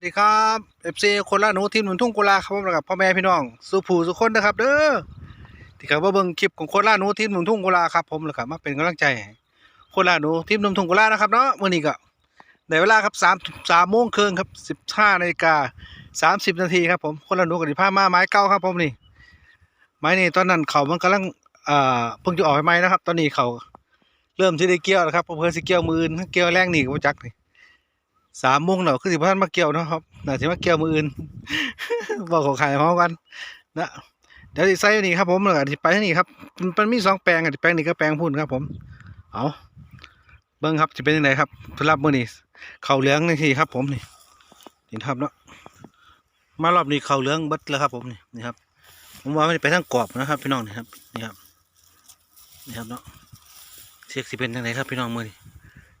สวัสดีครับเอฟซีคนละหนูทีมหนุนทุ่งกุลาครับผมกับพ่อแม่พี่น้องสุภูสุคนนะครับ เด้อที่ครับว่าเบิ่งคลิปของคนละหนูทีมหนุนทุ่งกุลาครับผมแล้วก็มาเป็นกำลังใจคนละหนูทีมหนุนทุ่งกุลานะครับเนาะมื้อนี้ก็ได้เวลาครับสามสามโมงครึ่งครับสิบห้านาฬิกาสามสิบนาทีครับผมคนละหนูกับที่พามาไม้เก้าครับผมนี่ ไม้นี่ตอนนั้นเขามันกำลังเอ่าเพิ่งจะออกใหมนะครับ ตอนนี้เขาเริ่มที่ได้เกี่ยวแล้วครับผมเพิ่นสิเกี่ยวมือเกี่ยวแรงหนีก็บ่จักนี่ สามโมงแล้วคือสิบพันมาเกี่ยวนะครับน่าจะมาเกี่ยวมืออื่นบอกของขายพร้อมกันนะเดี๋ยวสิใส่นี่ครับผมแล้วก็สิไปที่นี่ครับมันมีสองแปลงอะแปลงนี้ก็แปลงพุ่นครับผมเอาเบิ่งครับจะเป็นยังไงครับสำหรับมือนี้ข้าเหลืองนี่ทีครับ ผมนี่นี่ครับเนาะมารอบนี้เข้าเหลืองบิดแล้วครับ ผมนี่นี่ครับ ผมว่ามันไปทางกรอบนะครับพี่น้องนี่ครับนี่ครับนี่ครับเนาะเช็คสิเป็นยังไงครับพี่น้องมือนี้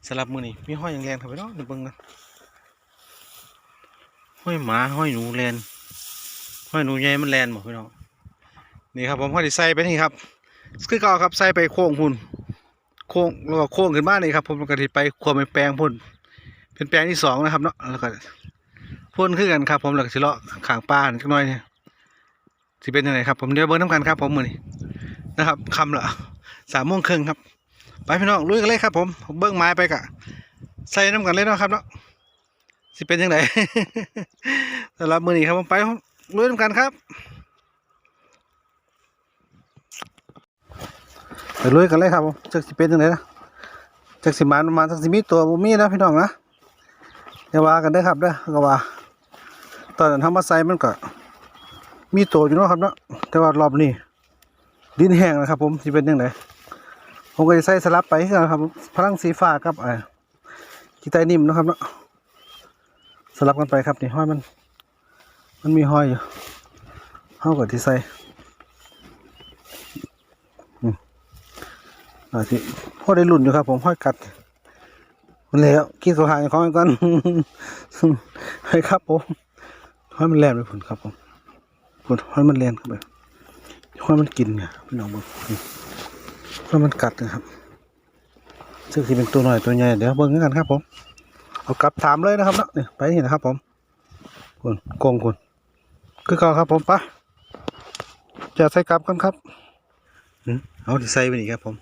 สำหรับมือนี้มีห้อยอย่างแรงครับพี่น้องเดี๋ยวเบิ่งกันห้อยหมาห้อยหนูแลนห้อยหนูใหญ่มันแลนหมดพี่น้องนี่ครับผมห้อยที่ใส่ไปนี่ครับคือเก่าครับใส่ไปโค้งพุ่นโค้งแล้วก็โค้งขึ้นมานี่ครับผมก็ที่ไปควบไปแปลงพุ่นเป็นแปลงที่สองนะครับเนาะแล้วก็พ่นขึ้นกันครับ ผมแล้วก็สิเลาะขางปลาจักหน่อยเนี่ยสิเป็นยังไงครับผมเดี๋ยวเบิ้งน้ำกันครับผมมือนี้นะครับคำละสามโมงครึ่งครับ ไปพี่น้องลุยกันเลยครับ ผม เบิ้งไม้ไปกะใส่น้ำกันเลยเนาะครับเนาะสิเป็นยังไงสำหรับมือนี้ครับผมไปลุยน้ำกันครับไปลุยกันเลยครับผมจักสิเป็นยังไงนะจักสิมานประมาณจักสิมีตัวบ่มีนะพี่น้องนะอย่าว่ากันเด้ครับเด้อก็ว่า ตอนนั้นทำมาใส่มันก็มีตัวอยู่เนาะครับเนาะแต่ว่ารอบนี้ดินแห้งนะครับ ผมสิเป็นยังไง ผมก็จะใส่สลับไปคือกันครับ พลังสีฟ้ากับอ่ากีไตานิ่มนะครับเนาะสลับกันไปครับนี่ห้อยมัน มันมีห้อยอยู่ห้อยกับที่ใส่อาที่พ่อได้หลุ่นอยู่ครับ ผมห้อยกัดมันแล้วคิดเขาหายของกันให้ครับผมห้อยมันแลนไปผลครับผมผลห้อยมันแลนเข้าไปห้อยมันกินเนี่ยพี่น้องบอ กห้อยมันกัดนะครับซึ่งที่เป็นตัวหน่อยตัวใหญ่เดี๋ยวเบิ่งกันครับผม เอากลับถามเลยนะครับเนาะนี่ไปนี่นนะครับผมคุณโกงคุณคือเก่าครับผมปะจะใส่กลับกันครับอเอาที่ใส่ไปนี่ครับผม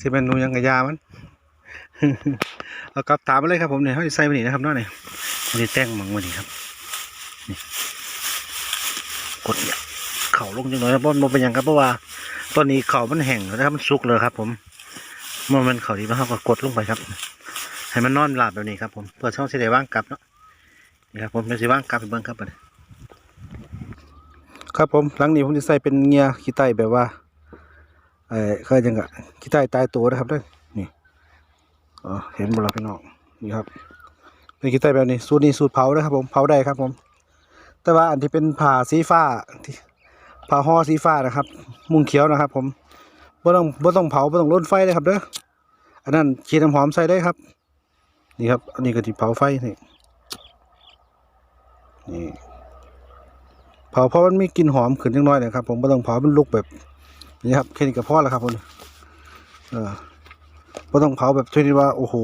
สิเป็นนูยังกระยามันเอากลับถามมาเลยครับผมเนี่ยเขาที่ใส่ไปนี่นะครับเนาะนี่อันนี้แต่งมังมานี่ครับนี่กดเนี่ย ข่าลงจังหน่อยนะเพราะมันเป็นอย่างครับเพราะว่าตอนนี้เข่ามันแห้งแล้วนะครับมันสุกเลยครับ ผมมันมันเข่าดีมากก็กดลงไปครับ ให้มันนอนหลับแบบนี้ครับ ผมเพื่อช่องเสิได้ว่างกลับเนาะนี่ครับผมจะสิว่างกลับไปเบิ่งครับบัดนี้ครับผมหลังนี้ผมจะใส่เป็นเงียขี้ไตแบบว่าเออเคยจังกะขี้ไตตายตัวนะครับด้วยนี่อ๋อเห็นบ่ล่ะพี่น้องนี่ครับเป็นขี้ไตแบบนี้สูตรนี้สูตรเผานะครับผมเผาได้ครับผมแต่ว่าอันที่เป็นผ่าสีฟ้าที่ ผาห่อสีฟ้านะครับ มุงเขียวนะครับ ผมบ่ต้องบ่ต้องเผาบ่ต้องลนไฟเลยครับเด้ออันนั้นขีดน้ำหอมใส่ได้ครับ นี่ครับ อันนี้ก็ที่เผาไฟนี่นี่เผาเพราะมันมีกลิ่นหอมขึ้นจังน้อยนะครับ ผมไม่ต้องเผามันลุกแบบนี้ครับแค่นี้ก็พอแล้วครับผมเออไม่ต้องเผาแบบชนิดว่า โอ้โห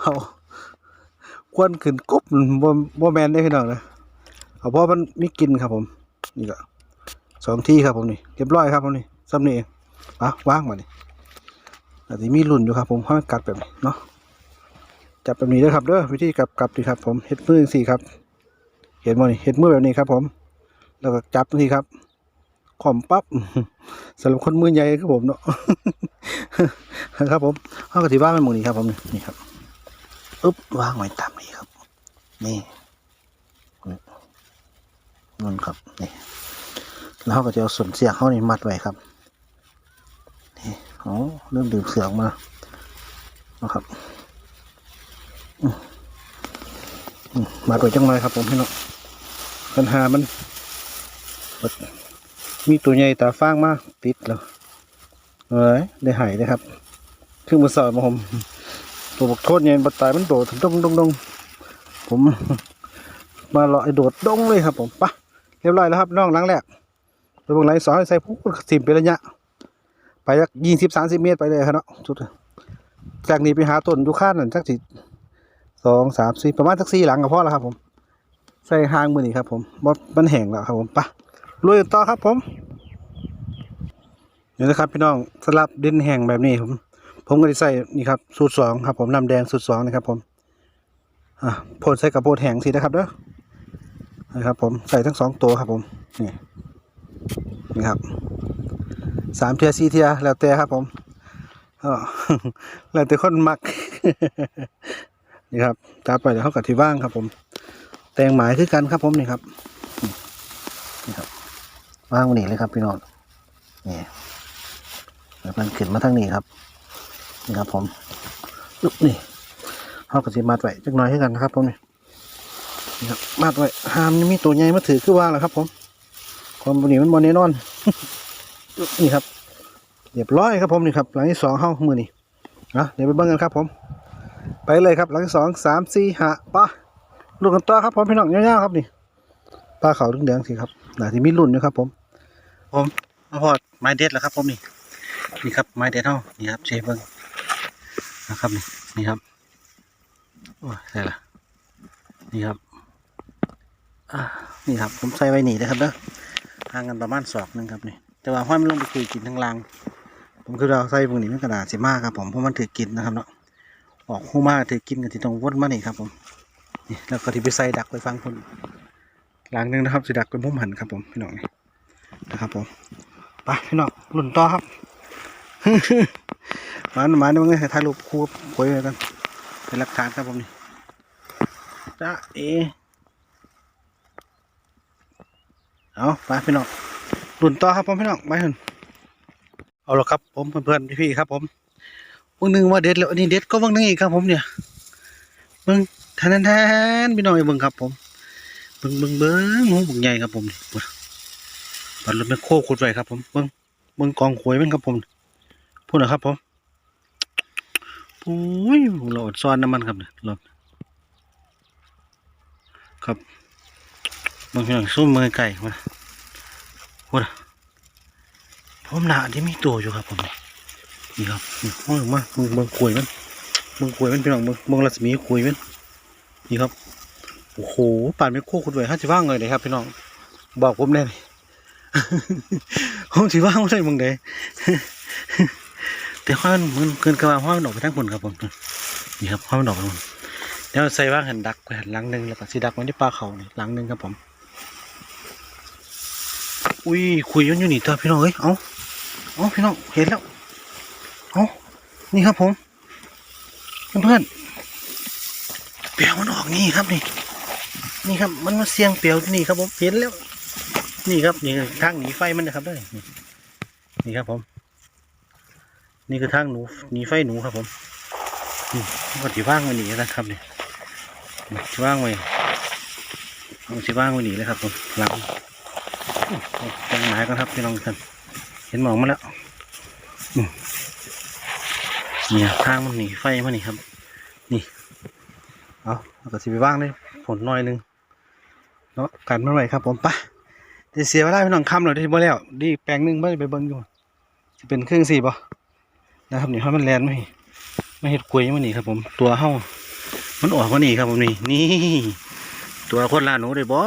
เอาควันขึ้นกุ๊บบ่บ่แมนได้พี่น้องนะเอาเพราะมันมีกลิ่นครับผม นี่ก็ สองที่ครับผมนี่เรียบร้อยครับผมนี่ซ้ำนี่เองอะว่างมาดิอาจจะมีรุ่นอยู่ครับผมให้มันกัดแบบนี้เนาะจับแบบนี้เด้ครับเด้อวิธีกลับกลับดีครับ ผมเฮ็ดมือสี่ครับ เห็นบ่นี่เฮ็ดมือแบบนี้ครับ ผม แล้วก็จับทีครับข่อมปั๊บสำหรับคนมือใหญ่ครับผมเนาะครับ ผมเขาก็ถือว่ามันหมือนี้ครับ ผมนี่ครับอึ๊บวางไว้ตามนี้ครับ นี่นั่นครับนี่ แล้วเขาก็จะเอาส่วนเสียงเข้าในมัดไว้ครับนี่โอ้เริ่มดื่มเสียงมานะครับมาตัวจังเลยครับผมพี่น้องปัญหามัน มีตัวใหญ่ตาฟางมากติดแล้วเอ้ยได้หายเลยครับขึ้นมาสอนมาผมตัวบกโทษใหญ่บัตายมันโดดดงดงดงผมมาเลาะไอ้โดดดงเลยครับผมปะเรียบร้อยแล้วครับน้องหลังแรก ไปเบางไรสอนให้ใส่ผู้สิบเป็นระยะ ไปสักยี่สิบสามสิบเมตรไปเลยครับเนาะจุดจากนี้ไปหาต้นยูคานั่นสักสิสองสามสี่ประมาณสักสี่หลังก็พอแล้วครับ ผม ใส่หางมือนี่ครับ ผมบดมันแห้งแล้วครับผมไปะลุยต่อครับ ผมนี่นะครับพี่น้องสลับดินแห้งแบบนี้ผม ผมก็จะใส่นี่ครับสูตรสองครับ ผมน้ำแดงสูตรสองนะครับ ผมอะโพดใส่กับโพดแห้งสินะครับเด้อนะครับ ผมใส่ทั้งสองตัวครับ ผมนี่ นี่ครับสามเทียสี่เทียแล้วแต่ครับผมแล้วแต่คนมักนี่ครับจับไปเดี๋ยวเขากับที่ว่างครับ ผม แตงหมายคือกันครับผมนี่ครับนี่ครับว่างวันนี้เลยครับพี่น้องนี่แล้วมันขึ้นมาทางนี้ครับนี่ครับ ผมอึ๊บนี่เขาก็สิมัดไว้จักน่อยให้กันนะครับ ผมนี่นี่ครับมัดไว้ห้ามนี่มีตัวใหญ่มาถือคือว่าแหละครับ ผม ความบนี้มันบนแน่นอน นี่ครับเรียบร้อยครับผมนี่ครับ หลังที่สองเข้ามือนี่นะเดี๋ยวไปเบิ่งกันครับผม ไปเลยครับ หลังที่สองสามสี่ห้าปะลูกกันต่อครับผมพี่น้องย่าๆครับนี่ปลาเขาเหลืองๆสิครับหนาที่มีรุ่นอยู่ครับผม ผมมาพอดไม้เด็ดแล้วครับ ผมนี่นี่ครับไม้เด็ดเท่านี่ครับเชฟเบิ้งนะครับนี่นี่ครับโอ้ใส่ละนี่ครับอ่านี่ครับผมใส่ไว้หนีเลยครับเด้อ ห่างกันประมาณศอกนึงครับนี่แต่ว่าห้อยมันลงไปคุยกินทางล่างผมคือเราใส่พวกนี้มันกระดาษสิมากครับผมเพราะมันถือกินนะครับเนาะออกหูมากถือกินกันที่ตรงวนมานี่ครับผมนี่แล้วก็ที่ไปใส่ดักไปฟังคนหลังนึงนะครับสิดักเป็นพุ่มหันครับผมพี่น้องนี่นะครับผมไปพี่น้องลุ่นต่อครับมาหมาเนี่ยมึงให้ถ่ายรูปคู่คุยกันเป็นหลักฐานครับผมนี่จ้าเอ เอาไปพี่น้องรุ่นต่อครับผมพี่น้องไปเถอะเอาละครับผมเพื่อนๆพี่ๆครับ ผมวันหนึ่งว่าเด็ดแล้วอันนี้เด็ดก็วันหนึงอีกครับ ผมเนี่ยเบิ้งแทนแทนพี่น้องไอ้เบิ้งครับ ผมเบิ้งเบิ้งเบิ้งหูบุกใหญ่ครับผมนี่ปัดรถแมคโครขุดไว้ครับ ผมเบิ้งเบิ้งกองขวยมันครับผมพูดนะครับผมโอ้ยเราอดซ้อนน้ำมันครับเนี่ยเราครับ บางทีสู้มือไก่มาพูดอะผมหนาที่มีตัวอยู่ครับผมนี่ครับนี่โอ้ยมามึงเบิ่งคุยมันเบิ่งคุยมันพี่น้องเบิ่งเบิ่งรัศมีคุยมันนี่ครับโอ้โหป่านไม่โค้คุณไว้ห้าสิว่างเลยเลยครับ พี่น้องบอกผมได้ไหมผมสิว่างไม่ได้มึงเด้แต่ห้อยมันเกินกระว่าห้อยมันออกไปทั้งคนครับผมนี่ครับห้อยมันออกไปแล้วใส่ว่างหันดักไปหันหลังหนึ่งแล้วก็สีดักไว้ที่ปลาเขานี่หลังหนึ่งครับผม อุ้ยคุยกันอยู่นี่ตัวพี่น้องเอ้ยเอาเอาพี่น้องเห็นแล้วเอานี่ครับผมเพื่อนๆเปียวมันออกนี่ครับนี่ นี่ครับมันมาเสียงเปียวที่นี่ครับผมเห็นแล้ว นี่ครับนี่ทางหนีไฟมันนะครับด้วยนี่ครับผม นี่คือทางหนูหนีไฟหนูครับผมนี่ก็ที่ว่างไว้หนีนะครับนี่ที่ว่างไว้เอาที่ว่างไว้หนีเลยครับผมหลัง ต้นไม้กันครับพี่น้องท่านเห็นหมองมาแล้วเนี่ยทางมันหนีไฟมานี่ครับ นี่เอาแล้วก็สิไปว่างเลยผลหน่อยหนึงเนาะกันมาไหวครับ ผมปเดี๋ยวเสียเวลาพี่น้องคำเราได้บ่แล้วดีแปลงหนึงไม่ไปเบิ่งอยู่จะเป็นเครื่องสี่บ่นะครับนี่เพราะมันแลนไม่ไม่เห็ดกล้วยมันนี่ครับ ผมตัวเฮามันออกมานี่ครับผมนี่นี่ตัวคนลาหนูเลยบ่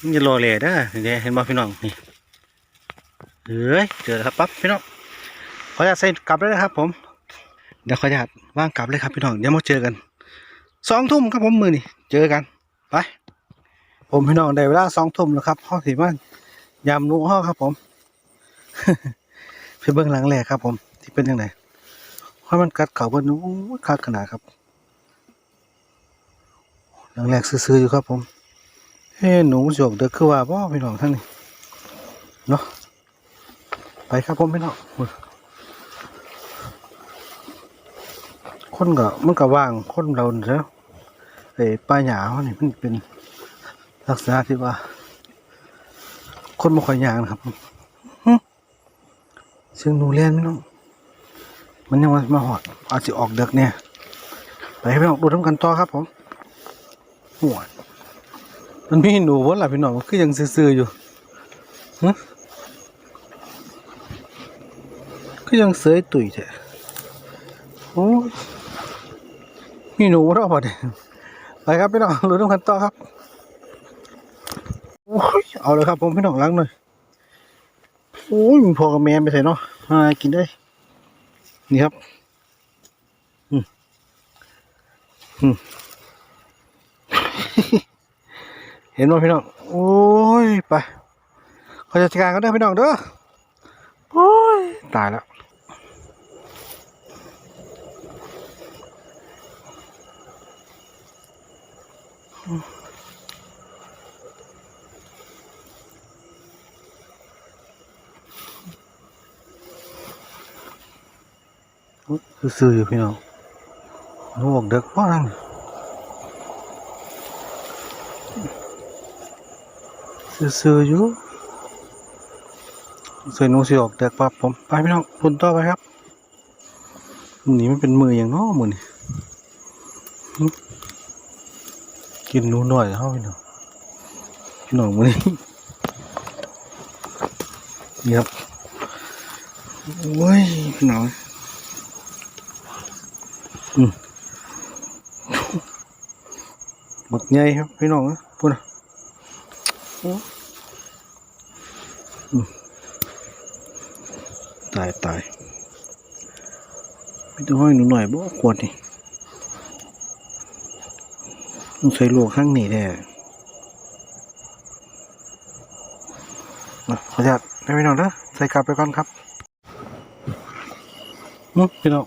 มันจะรอแหล่เด้อเดี๋ยวเห็นบ่พี่น้องนี่เฮ้ยเจอแล้วครับปั๊บพี่น้องขออนุญาตใส่กลับเลยนะครับ ผมเดี๋ยวขออนุญาตว่างกลับเลยครับพี่น้องเดี๋ยวมาเจอกันสองทุ่มครับผมมือนี่เจอกันไปผมพี่น้องได้เวลาสองทุ่มแล้วครับห้องสีมันยามหนูห้องครับ ผมไปเบื้องหลังแรกครับ ผม ที่เป็นยังไงเพราะมันกัดเข่าบนนู้นคักขนาดครับหลังแรกซื่อๆอยู่ครับผม เฮ้หนูมันสิออกเด็กคือว่าพ่พี่น้องท่านนี่เนาะไปครับผมพี่น้องคนก็มันก็ว่างคนเราเนาะไอ้ป้าหยาเขานี่มันเป็นลักษณะที่ว่า คนไม่ค่อยยางนะครับซึ่งหนูเล่นไม่ต้องมันยังมาหอดอาจจะออกเด็กเนี่ยไปให้ไปออกดูทำกันต่อครับผมหัว มันมีหนูวะล่ะพี่น้องมันคือยังซื่อๆอยู่ฮะก็ยังเสยตุ๋ยแท้โอ้มีหนูรอบอะเนี่ยไปครับพี่น้องดูทำกันต่อครับโอ้ยเอาเลยครับผมพี่น้องล้างหน่อยโอ้ยมีพอกับแม่ไปใส่เนาะหากินได้ นี่ครับ อืมอืม เห็นไหมพี่น้อง โอ้ย ไปขอจัดการกันได้อพี่น้องเด้อ โอ้ย ตายแล้วซื่อๆอยู่พี่น้องหนูบอกเด็กว่านั่ง ซื่ออยู่ใส่หนูสิออกเด็กปับผม ไปพี่น้องทุนต่อไปครับนี้มันเป็นมืออย่างน้อมือนี่กินนูหน่อยเท่าพี่น้องพี่น้องมือนี้นี่ครับโอ้ยพี่น้องบักใหญ่ครับพี่น้องนะ ตายตายไม่ต้องห้หนูหน่อยบ่ควรนี่ต้องใส่ลวกข้างนี้แน่มาขออนุญาตไปพี่นองนะใส่กลับไปก่อนครับอืมพี่น้อง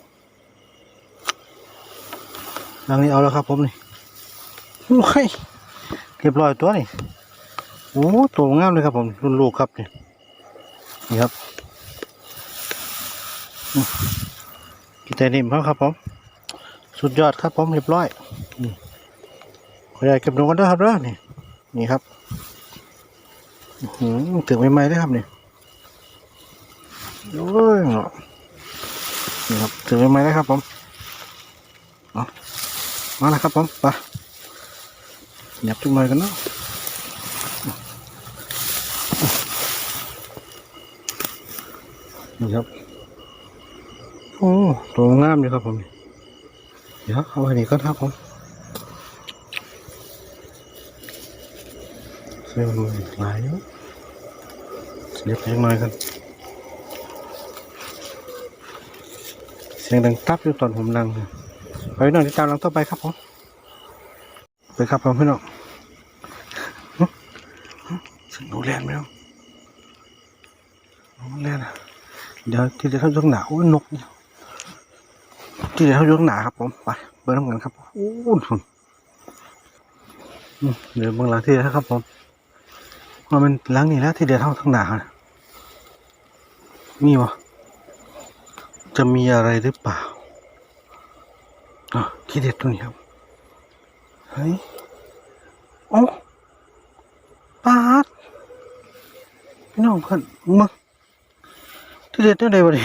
ดังนี้เอาแล้วครับผมนี่โอ้ยเรียบร้อยตัวนี่ โอ้ตัวงามเลยครับผมรุ่นลูกครับนี่นี่ครับกินแต่นิ่มครับครับผมสุดยอดครับผมเรียบร้อยอืมขออนุญาตเก็บลงกันด้วยครับเด้อนี่นี่ครับหือถึงใหม่ๆเลยครับนี่โอ้ยเนาะนี่ครับถึงใหม่ๆเลยครับผมเอามาแล้วครับผมไปหยับจุกหน่อยกันเนาะ นี่ครับ โอ้ตัวงามอยู่ครับผม เดี๋ยวเอาอันนี้ก็ครับผมเสื้อมือหลายอยู่เดี๋ยวไปยังหน่อยกันเสียงดังตับอยู่ตอนผมนั่งไปน่อยติดตามหลังต่อไปครับผมไปครับผมพี่น้องหึหึเสิงโนแลนไหมน้องโนแลนอะ เดี๋ยวที่เดี๋ยวเขายกหนาโอ้ยนกเนี่ยที่เดี๋ยวเขายกหนาครับผมไปเบิร์น้ำกันครับโอ้โหเดี๋ยวบางหลังที่เดี๋ยวครับผมว่ามันหลังนี่แล้วที่เดี๋ยวเท่าทั้งหนาน่ะมีวะจะมีอะไรหรือเปล่าอ๋อที่เด็ดตรงนี้ครับเฮ้ยโอ้ปาดพี่น้องเพื่อนมึง เด็ดเท่าใดวะดิ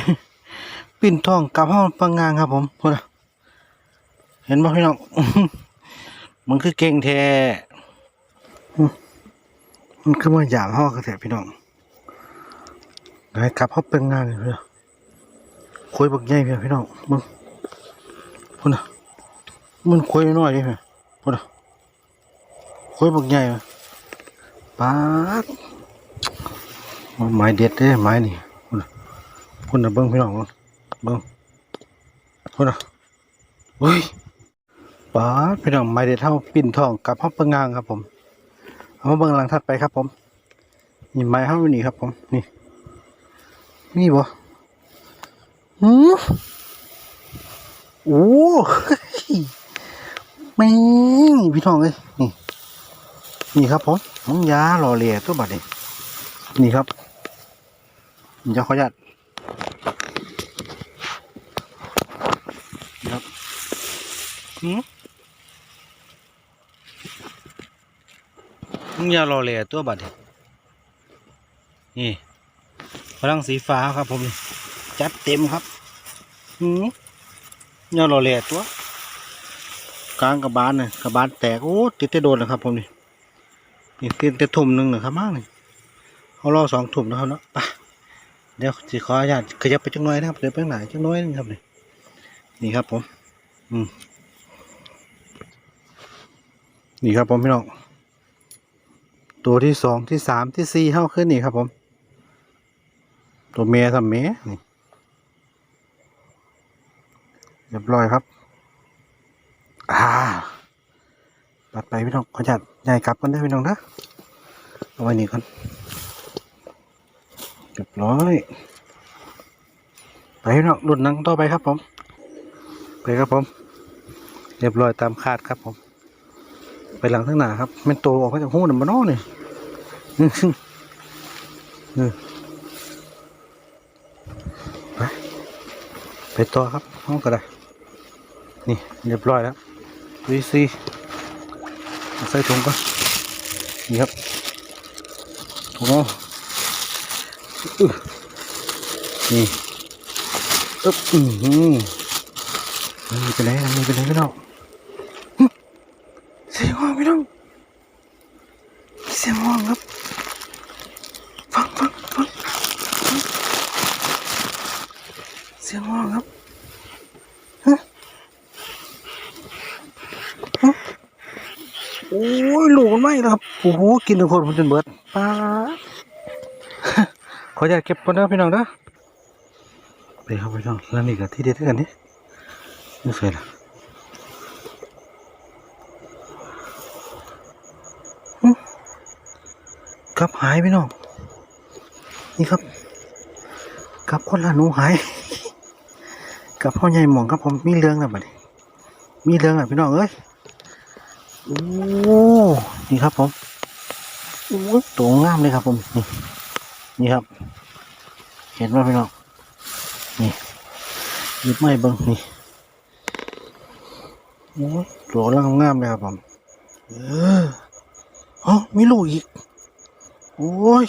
ปิ่นทองกับห้องปังงางครับ ผมพนะเห็นบ่พี่น้องมันคือเก่งแท้มันคือมาหยามห้อกระแทพี่น้องไหนกับห้องปังงางเลยพี่อคุยบักใหญ่เพี่อพี่น้องมึงพูดนะมันคุยน้อยดิเพี่พูดนะคุยบักใหญ่มาปาดมันไม้เด็ดเด้ไม้นี่ พุ่นน่ะเบิ้งพี่น้องเบิ่งเบิ้งพุ่นน่ะเฮ้ยป๋าพี่น้องไม้เด็ดเท่าปิ่นทองกับห้องปังงางครับผม เอามาเบิ้งหลังถัดไปครับผม นี่ไม้เท่านี้ครับผม นี่ นี่บ่หือโอ้เฮ้ยแม่งพี่น้องเอ้ยนี่ นี่ครับผมน้องยาหล่อเหลี่ยตัวบัดนี้นี่ครับผมจะขออนุญาตนี่ครับ หืมน้องยาหล่อเลยตัวบัดนี้นี่พลังสีฟ้าครับผมจัดเต็มครับหืมยาหล่อเลยตัว กลางกระบาลเนี่ยกระบาลแตกโอ้ติดแต่โดนนะครับผมนี่นี่เตียนแต่ถุ่มหนึ่งนะครับมากเลยเขารอสองถุ่มนะครับเนาะไปเดี๋ยวสิขออนุญาตขยับไปจังน้อยนะครับเดี๋ยวไปข้างหลังจังน้อยนึงครับนี่นี่ครับผม อืม นี่ครับผมพี่น้อง ตัวที่สองที่สามที่สี่เข้าขึ้นนี่ครับผม ตัวเมียทำเมียนี่เรียบร้อยครับ อ่าปัดไปพี่น้องขอจัดใหญ่กลับกันได้พี่น้องนะเอาไว้นี่ก่อนเรียบร้อย ไปพี่น้องรุ่นนังต่อไปครับผม ไปครับผม เรียบร้อยตามคาดครับผม ไปหลังทั้งหนาครับเป็นตัวออกมาจากหูหนึ่งมาโน่นี่เออไปไปต่อครับห้องก็ได้ นี่เรียบร้อยแล้ววีซีใส่ถุงก่อนนี่ครับถุงเอาอื้อนี่อึ๊บอือหือนี่ไปไหนนี่ไปไหนพี่น้องหึ เสียงห้องพี่น้องเสียงห้องครับฟังฟังฟังเสียงห้องครับฮะฮะโอ้ยลูกมันไหมแล้วครับโอ้โหกินทุกคนผมจนเบิดป้าขออยากเก็บก่อนนะพี่น้องนะไปครับพี่น้องแล้วนี่กับที่เด็ดด้วกันนี่นี่เสร็จละ กลับหายพี่น้องนี่ครับ กับคนละหนูหาย กับพ่อใหญ่หมองครับผมมีเรื่องแล้วบัดนี้มีเรื่องอะพี่น้องเอ้ยโอ้นี่ครับผมโอ้ตัวงามเลยครับผมนี่นี่ครับ เห็นไหมพี่น้องนี่หยิบไม้เบิ้งนี่โอ้ตัวร่างงามเลยครับผมเอออ๋อมีลูกอีก โอ้ย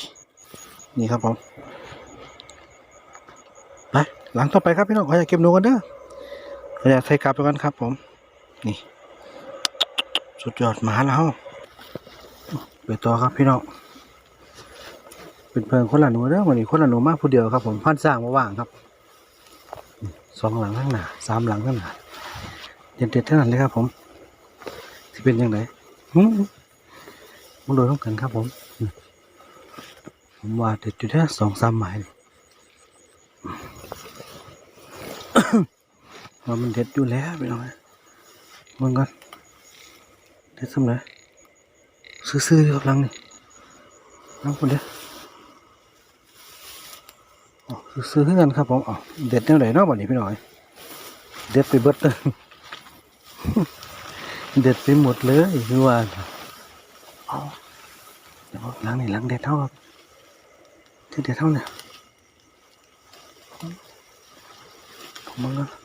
นี่ครับผมไปหลังต่อไปครับพี่น้องขออยากเก็บหนูกันเด้อขออยากใส่กลับไปกันครับ ผม นี่ สุดยอดหมาแล้วไปต่อครับพี่น้องเป็นเพิงคนละหนูเด้อวันนี้คนละหนูมากผู้เดียวครับ ผมพันสร้างมาว่างครับสองหลังข้างหน้าสามหลังข้างหน้าเด็ดเด็ดๆเท่านั้นเลยครับ ผมที่เป็นยังไงมันโดนต้องกันครับผม ผมว่าเด็ดอยู่แค่สองสามหมายว่ามันเด็ดอยู่แล้วไปหน่อยมึงก่อนเด็ดสำเร็จซื้อๆกับลังนี่น้ำคนเดียวอ๋อซื้อๆขึ้นกันครับผมอ๋อเด็ดแนวไหนเนาะบัดนี้พี่หน่อย เด็ดไปเบิดเลยเด็ดไปหมดเลยคือว่าอ๋อเดี๋ยวหลังนี่หลังเด็ดเท่าครับ เด็ดเท่าเนี่ผมมึงก่อนะ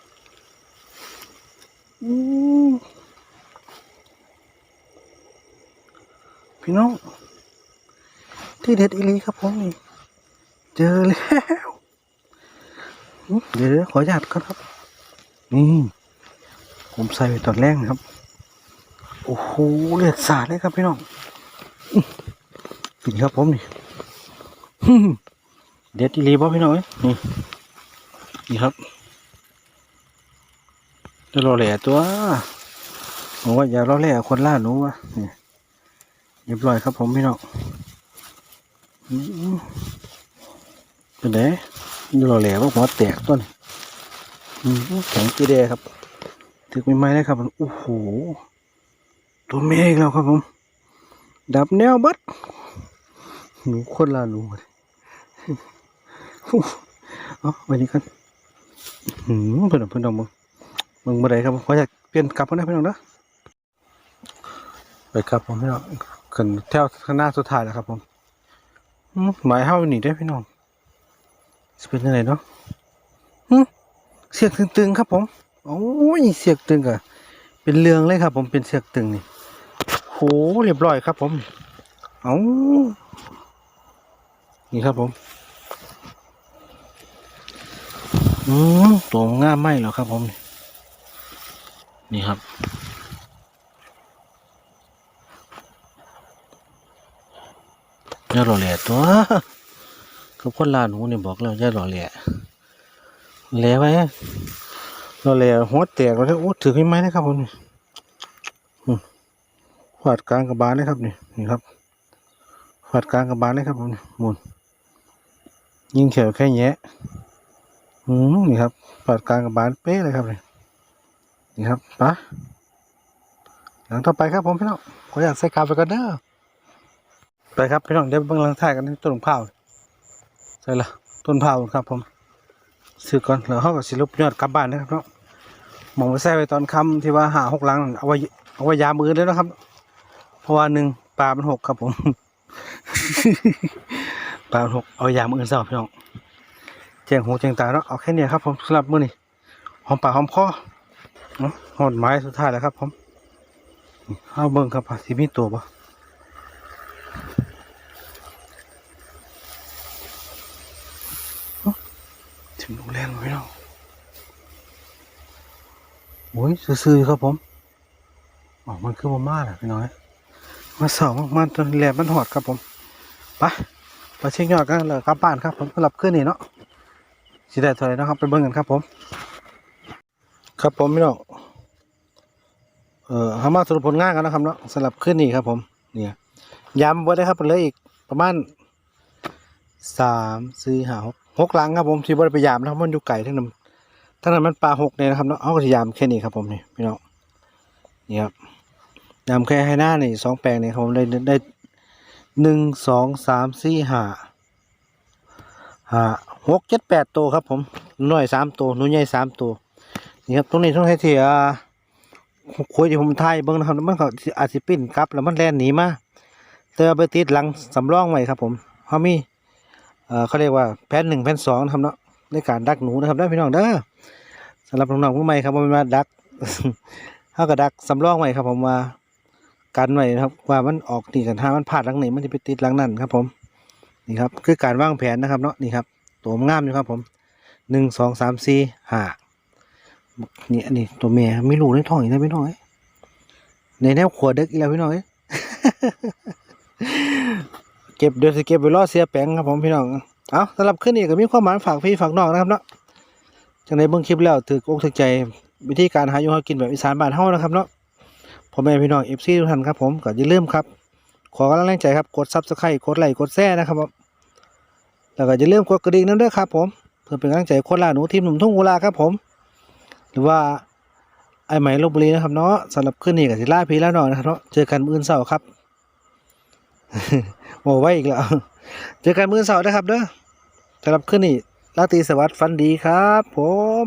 พี่น้อง ที่เด็ดอีลีครับผมนี่ เจอแล้วอื้อเดี๋ยวขออนุญาตก่อนครับ นี่ ผมใส่ไปตอนแรกนะครับ โอ้โหเลือดสาดเลยครับพี่น้องอื้อกินครับผมนี่ เด็ดอีหลีบ่พี่น้องเอ้ยนี่นี่ครับจะรอแหล่ตัวผมว่าอย่ารอแหล่คนล่าหนูวะนี่เรียบร้อยครับผมพี่น้องอืมเป็นไงนี่รอแหล่ว่าหัวแตกต้นอืมแข็งจีเดครับถึกไม่ไหม้เลยครับโอ้โหตัวเมฆแล้วครับผม ดับแนวบัดหนูคนล่าหนูเลย เอาไว้นี่กันหืมเพื่อนเพื่อนเอามึงมึงบ่ได้ครับขออยากเปลี่ยนกลับมาได้พี่อน้องเด้อไปครับผมพี่น้องขึ้นแถวข้างหน้าสุดท้ายแล้วครับผมหมายเฮาหนีได้พี่น้องสิเป็นยังไงเนาะหึเสียกตึงๆครับผมโอ้ยเสียกตึงอะเป็นเรื่องเลยครับ ผมเป็นเสียกตึงนี่โหเรียบร้อยครับผม เอานี่ครับผม อืมตัวง่ามไหมเหรอครับผม นี่ครับ ย่าหล่อแหล่ตัวกับคนลานหูนี่บอกแล้วย่าหล่อแหล่แหล่ไว้หล่อแหล่หัวแตกแล้วโอ้ถือให้ไหมนะครับผมอืมขวาดกลางกระบาลเลยครับนี่นี่ครับฝัดกลางกระบาลเลยครับผมหมุนยิงเขียวแค่แยะ อืมนี่ครับฝัดกลางกระบาลเป๊ะเลยครับนี่นี่ครับปะหลังต่อไปครับผมพี่น้องขออยากใส่กาวไปกันเด้อไปครับพี่น้องเดี๋ยวเบิ่งหลังถ่ายกันที่ต้นเผาใส่ละต้นเผาครับผมซื้อก่อนแล้วเขาก็สิลบยอดกลับบ้านนะครับเนาะมองไปใส่ไว้ตอนค่ำที่ว่าหาหกหลังเอาไว้เอาไว้ยามมือเลยนะครับ เพราะว่าหนึ่งปลามันหกครับผม ปลามันหกเอายามมืออื่นเศร้าพี่น้อง แจงหูแจงตาเนาะเอาแค่นี้ครับผมสำหรับมื้อนี้หอมปากหอมคอเนาะหอดไม้สุดท้ายแล้วครับผมเอาเบิ่งครับว่าสิมีตัวบ่ถึงโรงแรมแล้วพี่น้องโอ้ยซื่อๆครับผมอ๋อมันคือมาม่าแหละพี่น้อยมาสองมันจนแหลมมันหอดครับผมไปไปเช็คยอดกันเลยกลับบ้านครับผมสำหรับขึ้นนี่เนาะ สิได้เท่าไรนะครับ ไปเบิ่งกันครับผม ครับผมพี่น้องเอ่อทำมาสรุปผลงานกันนะครับเนาะสำหรับขึ้นนี่ครับ ผมเนี่ยย้ำไว้ได้ครับเลยอีกประมาณสามสี่ห้าหกหกหลังครับผมที่บริไปยามนะครับมันอยู่ไก่ทั้งนั้นทั้งนั้นมันปลาหกเนี่ยนะครับเนาะเอาก็จะยามแค่นี้ครับผมนี่พี่น้องนี่ครับยำแค่ให้หน้านี่สองแปลงเนี่ครับผมได้ได้หนึ่งสองสามสี่ห้า ห้าหกเจ็ดแปดตัวครับผมหน่อยสามตัวหนุ่ยใหญ่สามตัวนี่ครับตรงนี้ต้องให้เทียคุยที่ผมทายเบิ้งนะครับมันก็อาจสิปิ้นกลับ แล้วมันแล่นหนีมาเตอไปติดหลังสำรองไว้ครับผมเขามีเขาเรียกว่าแผ่นหนึ่งแผ่นสองนะครับเนาะในการดักหนูนะครับได้พี่น้องเด้อสำหรับน้องๆผู้ใหม่ครับวันมาดักเขาก็ดักสำรองไว้ครับผมว่ากันไว้นะครับว่ามันออกนี่กันถ้ามันพลาดหลังไหนมันจะไปติดหลังนั่นครับผม นี่ครับคือการวางแผนนะครับเนาะนี่ครับตัวงามอยู่ครับผมหนึ่งสองสามสี่ห้านี่อันนี้ตัวเมียไม่รู้ในท้องอีกนะพี่น้อยในแนวขวดเด็กอีกแล้วพี่น้อยเก็บเดี๋ยวจะเก็บไว้รอเสียแปงครับผมพี่น้องเอาสำหรับขึ้นนี่ก็มีความหมายฝากพี่ฝากน้องนะครับเนาะจังในเบื้องคลิปแล้วถือกอกถือใจวิธีการหาอยู่หากินแบบอีสานบ้านเฮานะครับเนาะพ่อแม่พี่น้องเอฟซีทุกท่านครับผมก็อย่าลืมครับ ขอกำลังใจครับ กดซับสไครต์กดไลค์กดแชร์นะครับผม แล้วก็อย่าลืมกดกระดิ่งนั้นด้วยครับผม เพื่อเป็นกำลังใจคนล่าหนูทีมหนุ่มทุ่งกุลาครับผม หรือว่าไอไหมลบบุรีนะครับเนาะสำหรับขึ้นนี่กับสิล่าพีแล้วหน่อยนะครับเนาะเจอกันมื้ออนเสาร์ครับโอ้ไว้อีกแล้วเจอกันมื้ออนเสาร์นะครับเด้อสำหรับขึ้นนี่ราตีสวัสดิ์ฝันดีครับ ผม